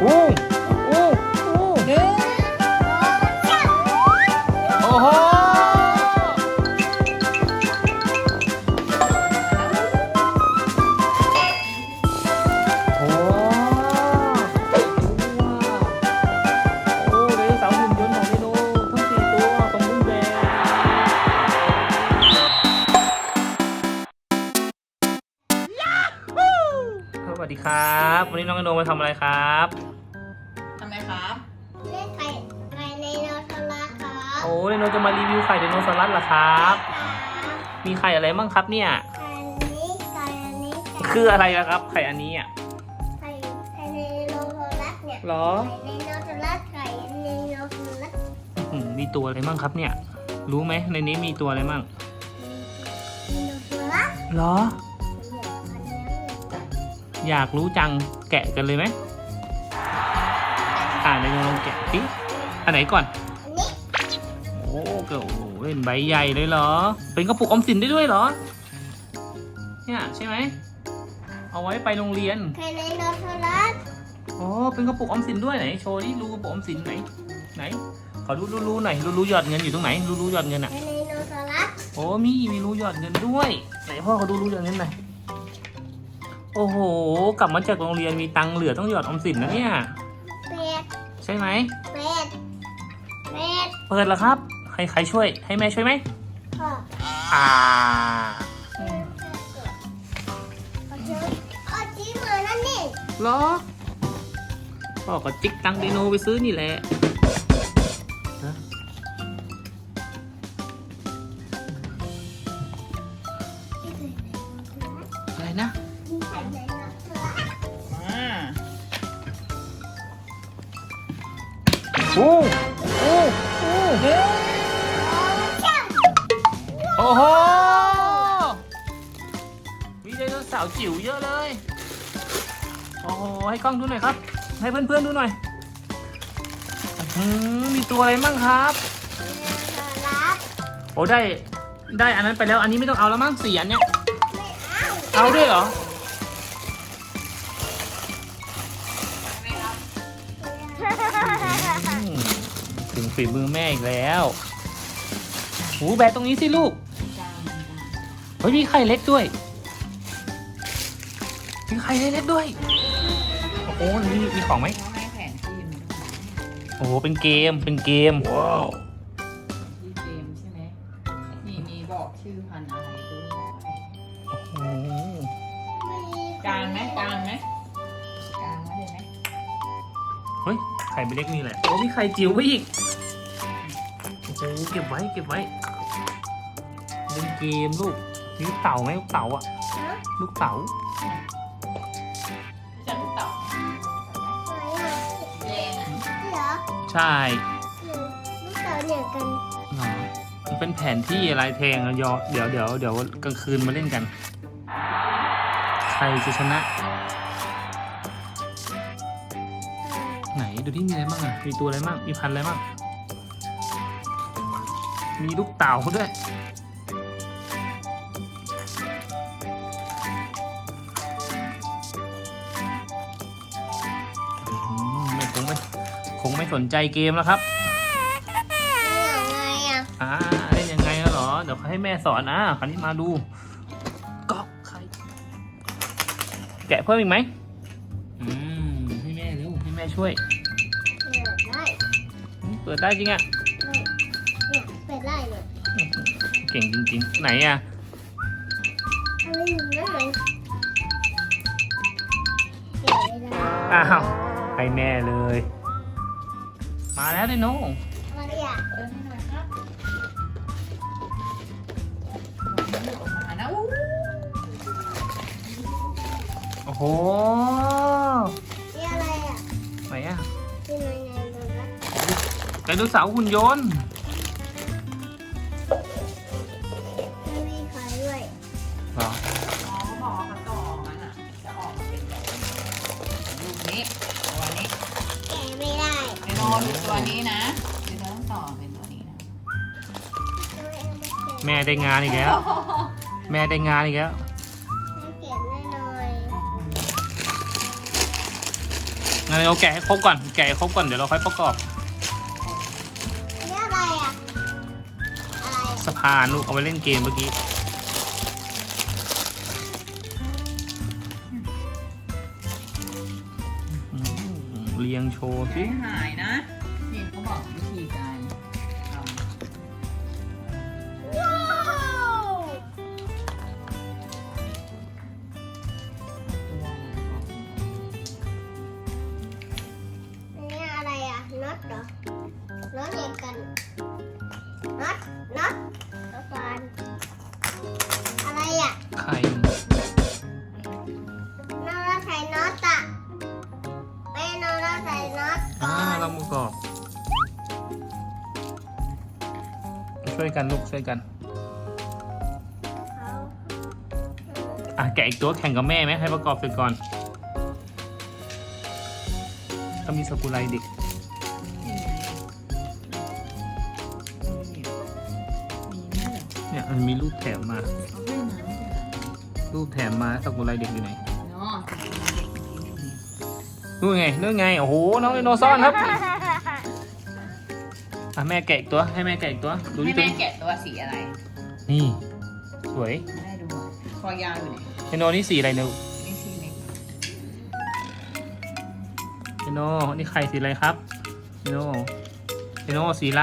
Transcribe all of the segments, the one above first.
โวัสดีครับ วันนี้น้องไดโนมาทำอะไรครับทำไมครับเล่นไข่ไข่ในโนทรลัสครับโอ้ไดโนจะมารีวิวไข่ไดโนเสาร์รัสเหรอครับ มีไข่อะไรบ้างครับเนี่ยไข่นี้ไข่อันนี้ไข่คืออะไรอะครับ ไข่อันนี้อะไข่ไข่ในโนทรลัสเนี่ยหรอไข่ในโนทรลัสไข่ในโนทรลัสอืมมีตัวอะไรบ้างครับเนี่ย รู้ไหมในนี้มีตัวอะไรบ้างในโนทรลัสหรอเนี่ยอันนี้ อยากรู้จังแกะกันเลยไหมอ่าในลองแกะสิอันไหนก่อนอันนี้โอ้เกโอ้โหเป็นใบใหญ่เลยเหรอ เป็นกระปุกออมสินได้ด้วยเหรอ เนี่ยใช่ไหม เอาไว้ไปโรงเรียนไข่ในโนทรลัสอ๋อเป็นกระปุกออมสินด้วยไหน โชว์ดิรูกระปุกออมสินไหน ไหน ขอดูรูรูหน่อยรูรูหยอดเงินอยู่ตรงไหนรูรูหยอดเงินอะไข่ในโนทรลัสโอ้มีมีรูหยอดเงินด้วย ไหนพ่อเขาดูรูหยอดเงินหน่อย โอ้โห กลับมาจากโรงเรียนมีตังค์เหลือต้องหยอดออมสินนะเนี่ย เป็ดใช่ไหม เป็ดเป็ดเปิดแล้วครับ ใครใครช่วย ให้แม่ช่วยไหม พ่ออ่า เอาเจอเอาจีมานั่นนี่ เหรอพ่อก็จิกตังค์ไดโนไปซื้อนี่แหละ อ้โห มีไดโนเสาร์จิ๋วเยอะเลย โอ้โห ให้กล้องดูหน่อยครับ ให้เพื่อนๆดูหน่อยอื้อหือมีตัวอะไรมั่งครับโนทรลัสโอ้ได้ ได้อันนั้นไปแล้ว อันนี้ไม่ต้องเอาแล้วมั้งสี่อันเนี้ยไม่เอาเอาด้วยเหรอ อืมถึงฝีมือแม่อีกแล้ว หูแบะตรงนี้สิลูกจาน เฮ้ยมีไข่เล็กด้วยมีไข่เล็กๆด้วย โอ้โหมีมีของไหมเขาให้แผนที่มาด้วยโอ้โหเป็นเกมเป็นเกม ว้าว ที่เกมใช่ไหมมีมีบอกชื่อพันธุ์อะไรด้วยโอ้โหกลางไหมกลางไหมกลางไว้เลยไหมเฮ้ย ไข่ไม่เล็กนี่แหละ โอ้มีไข่จิ๋วไว้อีก โอ้โหเก็บไว้เก็บไว้เล่นเกมลูก มีลูกเต่าไหมลูกเต่าอะลูกเต่าจะลูกเต่าแดงอะเหรอใช่ลูกเต๋าเหนือกันเหรอมันเป็นแผนที่อะไรแทงอะยอเดี๋ยวเดี๋ยวเดี๋ยวกลางคืนมาเล่นกัน ใครจะชนะ ไหนดูที่มีอะไรบ้างอะมีตัวอะไรบ้าง มีพันธุ์อะไรบ้าง มีลูกเต่าด้วย สนใจเกมแล้วครับยังไงอะอ่าเล่นยังไงแล้วเหรอ เดี๋ยวให้แม่สอนอะคราวนี้มาดูก็ไข่แกะเพิ่มอีกไหมอืมให้แม่เร็วให้แม่ช่วย เปิดได้เปิดได้จริงอะเนี่ยเปิดได้เนี่ยเก่งจริงๆ ไหนอะอะไรอยู่นั่นไหนเปิดไม่ได้อ้าวให้แม่เลย มาแล้วไดโน่อะไรอะเดินให้หน่อยครับมันออกมานะอู้โอ้โหนี่อะไรอะไหนอะที่ไหนไหนดูนะไดโนเสาร์หุ่นยนต์ แม่ได้งานอีกแล้ว แม่ได้งานอีกแล้วให้เก็บแน่นอนงั้นเราแกะให้ครบก่อน แกะให้ครบก่อนเดี๋ยวเราค่อยประกอบอันนี้อะไรอะ อะไร สะพานลูกเอาไว้เล่นเกมเมื่อกี้อืมเรียงโชว์สิ ไม่หายนะ นี่เขาบอกวิธีการ ช่วยกันลูกช่วยกันเขาอะแกะอีกตัวแข่งกับแม่ไหมให้ประกอบเสร็จก่อนก็มีสกุไลเด็กนี่ไงนี่มีไหมเหรอเนี่ยมันมีรูปแถมมาเขาให้มาไม่ใช่เหรอรูปแถมมาสกุไลเด็กอยู่ไหนเนาะเด็กเมื่อกี้นี่นู่นไงนู่นไง โอ้โห น้องไดโนซ่อนครับ อะแม่แกะอีกตัวให้แม่แกะอีกตัวดูให้ดิตัวแม่นี้แกะตัวสีอะไรนี่ สวยแม่ดูหน่อยคอยาวอยู่ไหนไดโนนี่สีอะไรเนี่ยนี่สีเล็กไดโนนี่ไข่สีอะไรครับไดโนไดโนสีอะไร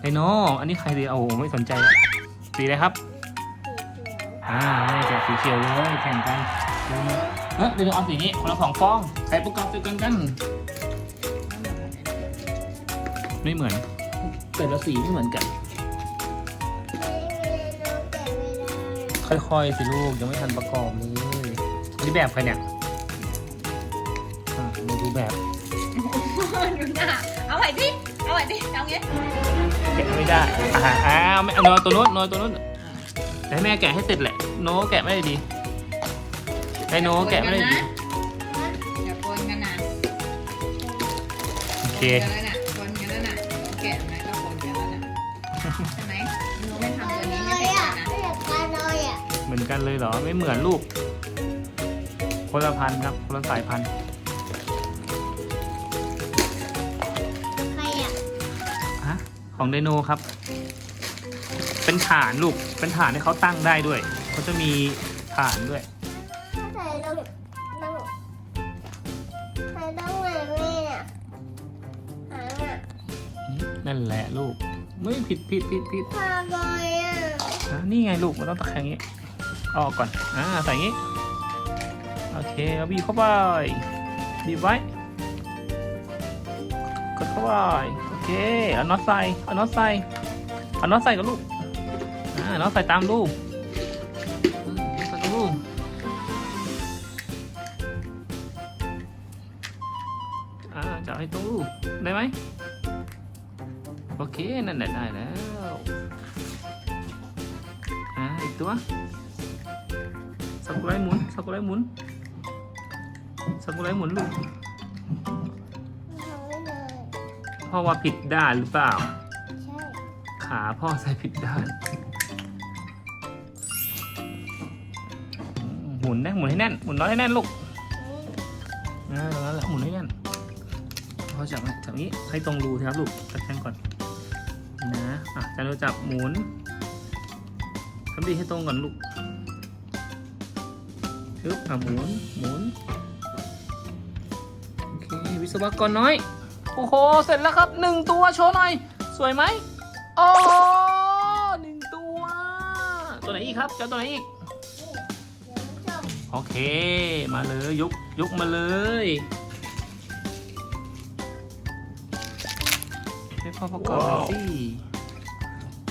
ไดโนอันนี้ไข่สีโอ้โหไม่สนใจละสีอะไรครับอ่าแม่แกะสีเขียวเลยแข่งกันดูนะเออเดี๋ยวเอาสีนี้คนละสองฟองใส่ประกอบด้วยกันกัน ไม่เหมือน แต่ละสีไม่เหมือนกัน ค่อยๆสิลูกยังไม่ทันประกอบเลยนี่แบบใครเนี่ยอะมาดูแบบดูหน้าเอาใหม่ดิเอาใหม่ดิเอางี้แกะไม่ได้อ่าอ้าวไม่เอาโนอยตัวนู้นโนอยตัวนู้นให้แม่แกะให้เสร็จแหละ โนแกะไม่ได้ดีไอโนแกะไม่ได้ดี อย่าปนกันนะโอเคปนกันแล้ว เหมือนกันเลยเหรอ ไม่เหมือนลูก คนละพันธุ์ครับ คนละสายพันธุ์ใครอะฮะของไดโนครับ เป็นฐานลูก เป็นฐานให้เขาตั้งได้ด้วย เขาจะมีฐานด้วย ถ้าใส่ลงลงใส่ลงไหนแม่เนี่ยหางอะนั่นแหละลูก ไม่ผิดผิดผิดผิด พาบอยอะ อะนี่ไงลูกมันต้องตะแคงอย่างนี้ ออกก่อน อ่า ใส่งี้ โอเค เอาบีเข้าไป บีบไว้ กดเข้าไป โอเค เอาน็อตใส่ เอาน็อตใส่ เอาน็อตใส่กับลูก อ่า น็อตใส่ตามลูกใส่กับลูกอ่าจับให้ตรงลูกได้ไหมโอเค นั่นแหละได้แล้ว อ่า อีกตัว สกุไรหมุนสกุไรหมุนสกุไรหมุนลูกพ่อว่าผิดด้านหรือเปล่าใช่ขาพ่อใส่ผิดด้าน หมุนนะหมุนให้แน่น หมุนน้อยให้แน่นลูกนี่อ่าตรงนั้นแหละหมุนให้แน่นพ่อจับจับนี้ให้ตรงรูครับลูกตะแคงก่อนนี่นะอะจะเราจับหมุนทำดีให้ตรงก่อนลูก ยึบอะหมุนหมุนโอเควิศวกรน้อย โอ้โห เสร็จแล้วครับหนึ่งตัวโชว์หน่อย สวยไหมโอ้โหหนึ่งตัว ตัวไหนอีกครับเจ้าตัวไหนอีกเดี๋ยวจบโอเค มาเลยยกยกมาเลยให้พ่อประกอบหน่อยสิ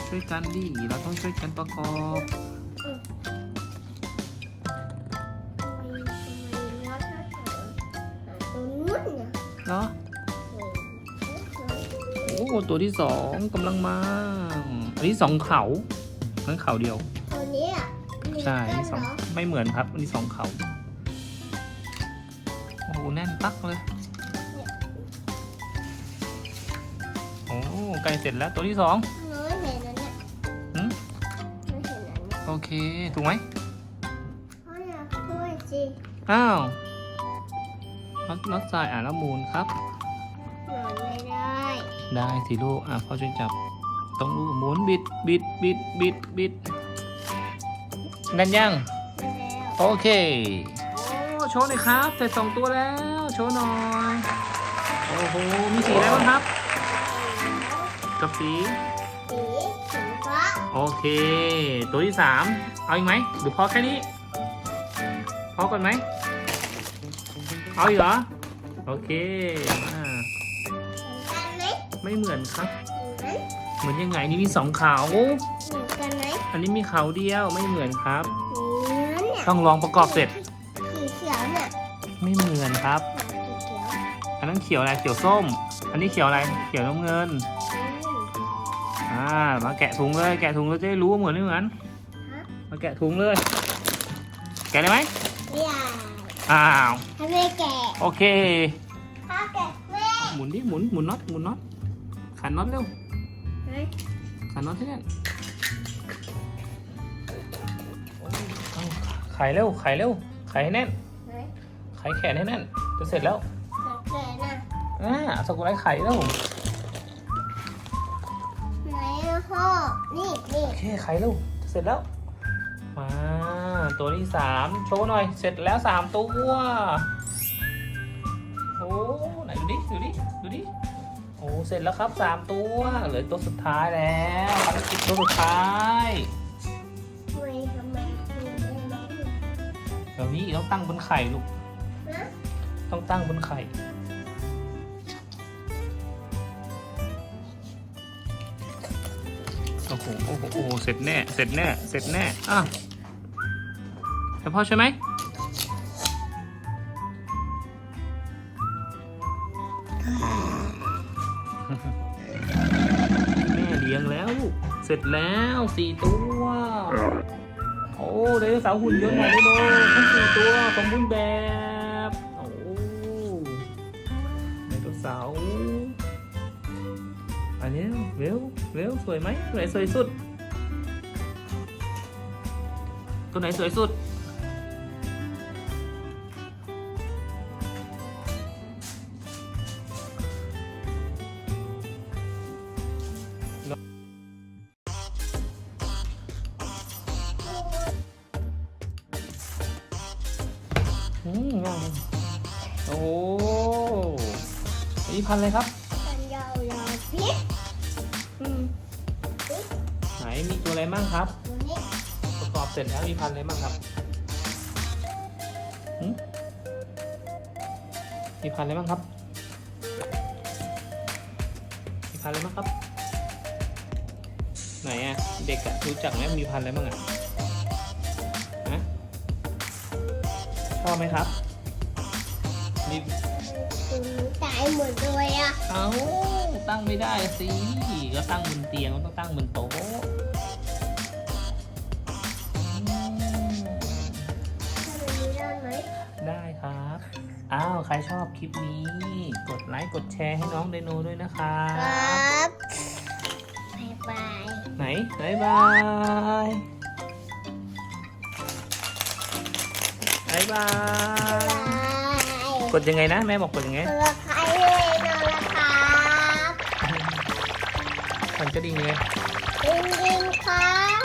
ช่วยกันดิ เราต้องช่วยกันประกอบ ตัวที่สองกำลังมา อันนี้สองเขานั้นเขาเดียว ตัวนี้อะใช่อันมีนี้สกัอนงเหรอไม่เหมือนครับ อันนี้สองเขาโอ้โหแน่นปักเลย โอ้ใกล้เสร็จแล้วตัวที่สองหนูไม่เห็นอันเนี้ยหืมไม่เห็นอันเนี้ยโอเค ถูกไหมเพราะเนี่ยด้วยสิอ้าวน็อตน็อตทรายอ่านแล้วหมูนครับหมุนไม่ได้ ได้สิลูกอะพ่อช่วยจับต้องลูกหมุนบิดบิดบิดบิดบิดนั่นยังไม่แล้วโอเคโอ้โชว์หน่อยครับเสร็จสองตัวแล้วโชว์หน่อยโอ้โหมีสีอะไรบ้างครับ กับสีสีสีฟ้าโอเค ตัวที่สามเอาอีกไหมหรือพอแค่นี้ พอก่อนไหมเอาอีกเหรอ โอเคอ่าเหมือนกัน ไหมไม่เหมือนครับ เหมือนเหมือนยังไงนี่มีสองเขาเหมือนกันไหมอันนี้มีเขาเดียวไม่เหมือนครับ เหมือนเนี่ยต้องลองประกอบเสร็จสีเขียวเนี่ยไม่เหมือนครับ สีเขียวอันนั้นเขียวอะไรเขียวส้ม อันนี้เขียวอะไรเขียวน้ำเงินอืมอ่ามาแกะถุงเลยแกะถุงเราจะได้รู้ว่าเหมือนไม่เหมือนฮะมาแกะถุงเลย แกะได้ไหมไม่ได้อ้าวถ้าไม่แกะโอเคถ้าแกะแม่ หมุนดิหมุนหมุนน็อตหมุนน็อต ขันน็อตเร็วเฮ้ยขันน็อตให้แน่นเอาไขเร็วไขเร็วไขให้แน่นเฮ้ยไขแขนให้แน่นจะเสร็จแล้วแกะนะอ่าสกุลไรไขแล้วไหนอะพ่อ นี่นี่โอเคไขเร็วจะเสร็จแล้วมาตัวที่สามโชว์หน่อย เสร็จแล้วสามตัวโอ้ไหนดูดิดูดิดูดิโอ้ เสร็จแล้วครับสามตัวเหลือตัวสุดท้ายแล้วภารกิจตัวสุดท้ายทำไมทำไมคุณได้ไหมเดี๋ยวนี้ต้องตั้งบนไข่ลูกต้องตั้งบนไข่โอ้โหโอ้โหเสร็จแน่ เสร็จแน่ เสร็จแน่ อะแล้วพ่อใช่ไหม สร็จแล้วสี่ตัว โอ้ไดโนเสาร์หุ่นยนต์ของไดโนทั้งสี่ตัวสมบูรณ์แบบ โอ้ไดโนเสาร์อันนี้เร็วเร็วสวยไหมตัวไหนสวยสุด ตัวไหนสวยสุด อืมงามโอ้โหอันนี้พันธุ์อะไรครับตันยาวยาวพิษอืมไหนมีตัวอะไรบ้างครับ ตัวนี้ประกอบเสร็จแล้วมีพันธุ์อะไรบ้างครับหึมีพันธุ์อะไรบ้างครับ มีพันธุ์อะไรบ้างครับ ไหนอะเด็กอะรู้จักไหมมีพันธุ์อะไรบ้างอะ ชอบไหมครับมีคุณตายหมดเลยอะ เอาตั้งไม่ได้สิก็ตั้งบนเตียงก็ต้องตั้งบนโต๊ะอืมทำแบบนี้ได้ไหมได้ครับ อ้าว ใครชอบคลิปนี้ กดไลค์ กดแชร์ให้น้องไดโนด้วยนะครัครบับ บ๊ายบาย ไหนบายบายายบาย กดยังไงนะ แม่บอกกดยังไงบ๊ายบายใครเลยนอนละครับมันจะดีไง จริงๆครับ